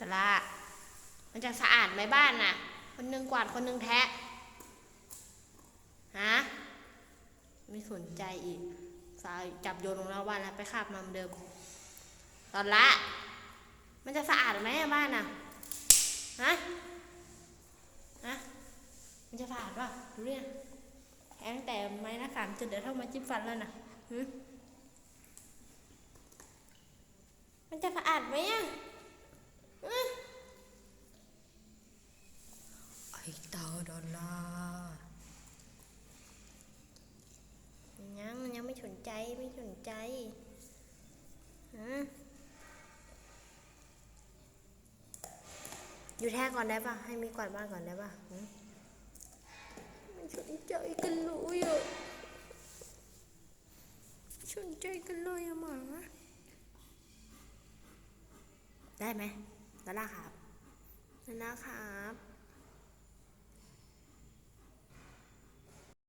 ตลามันจะสะอาดไหมบ้านน่ะ คนหนึงกวาดคนหนึงแทะฮะไม่สนใจอีกสาวจับโยนลงแล้วบ้านแล้วไปคาบมาเหมือนเดิม ตอนละ มันจะสะอาดไหมบ้านน่ะฮะฮะมันจะสะอาดป่ะดูเนี่ยแทงแต่ไม้หน้าสามจุดเดี๋ยวเท่ามาจิ้มฟันแล้วนะมันจะสะอาดไหมอะ ไอ้เต่าดอลลาร์ยังยังไม่สนใจไม่สนใจฮะอยู่แท้ก่อนได้ปะให้มีกวาดบ้านก่อนได้ปะหึไม่สนใจกันเลยอะสนใจกันเลยอะหมาได้ไหม แล้วล่ะครับแล้วนะครับ